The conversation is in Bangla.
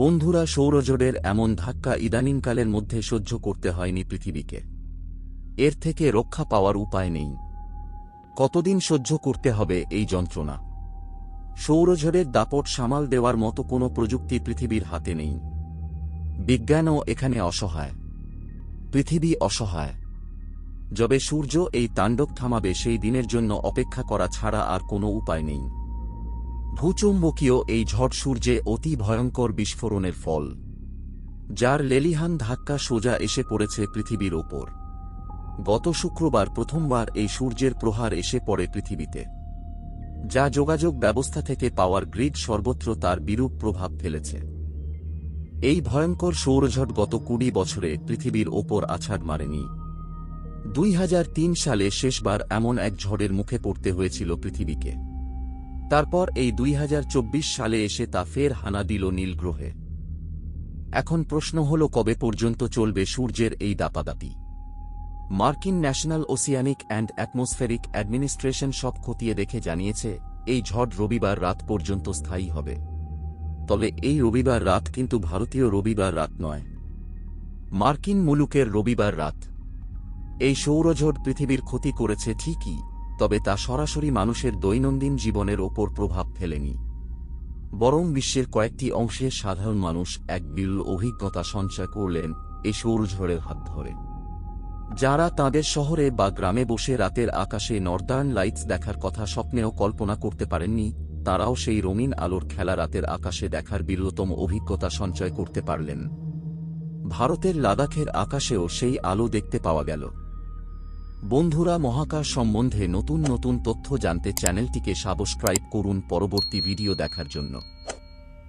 বন্ধুরা সৌরজোটের এমন ধাক্কা ইদানিংকালের মধ্যে সহ্য করতে হয়নি পৃথিবীকে। এর থেকে রক্ষা পাওয়ার উপায় নেই। কতদিন সহ্য করতে হবে এই যন্ত্রণা? সৌরঝড়ের দাপট সামাল দেওয়ার মতো কোনো প্রযুক্তি পৃথিবীর হাতে নেই। বিজ্ঞানও এখানে অসহায়। পৃথিবী অসহায়। যবে সূর্য এই তাণ্ডব থামাবে সেই দিনের জন্য অপেক্ষা করা ছাড়া আর কোনো উপায় নেই। ভূচুম্বকীয় এই ঝড় সূর্যে অতি ভয়ঙ্কর বিস্ফোরণের ফল, যার লেলিহান ধাক্কা সোজা এসে পড়েছে পৃথিবীর ওপর। গত শুক্রবার প্রথমবার এই সূর্যের প্রহার এসে পড়ে পৃথিবীতে, যা যোগাযোগ ব্যবস্থা থেকে পাওয়ার গ্রিড সর্বত্র তার বিরূপ প্রভাব ফেলেছে। এই ভয়ঙ্কর সৌরঝট গত কুড়ি বছরে পৃথিবীর ওপর আছাড় মারেনি। দুই হাজার তিন সালে শেষবার এমন এক ঝড়ের মুখে পড়তে হয়েছিল পৃথিবীকে। তারপর এই দুই হাজার চব্বিশ সালে এসে তা ফের হানা দিল নীল গ্রহে এখন প্রশ্ন হল, কবে পর্যন্ত চলবে সূর্যের এই দাপাদাপি? মার্কিন National Oceanic and Atmospheric Administration সব খতিয়ে দেখে জানিয়েছে, এই ঝড় রবিবার রাত পর্যন্ত স্থায়ী হবে। তবে এই রবিবার রাত কিন্তু ভারতীয় রবিবার রাত নয়। মার্কিন মুলুকের রবিবার রাত। এই সৌরঝড় পৃথিবীর ক্ষতি করেছে ঠিকই তবে তা সরাসরি মানুষের দৈনন্দিন জীবনের ওপর প্রভাব ফেলেনি। বরং বিশ্বের কয়েকটি অংশে সাধারণ মানুষ এক বিরল অভিজ্ঞতা সঞ্চয় করলেন এই সৌরঝড়ের হাত ধরে। যারা তাদের শহরে বা গ্রামে বসে রাতের আকাশে নর্দার্ন লাইটস দেখার কথা স্বপ্নেও কল্পনা করতে পারেননি, তারাও সেই রঙিন আলোর খেলা রাতের আকাশে দেখার বিরলতম অভিজ্ঞতা সঞ্চয় করতে পারলেন। ভারতের লাদাখের আকাশেও সেই আলো দেখতে পাওয়া গেল। বন্ধুরা মহাকাশ সম্বন্ধে নতুন নতুন তথ্য জানতে চ্যানেলটিকে সাবস্ক্রাইব করুন পরবর্তী ভিডিও দেখার জন্য।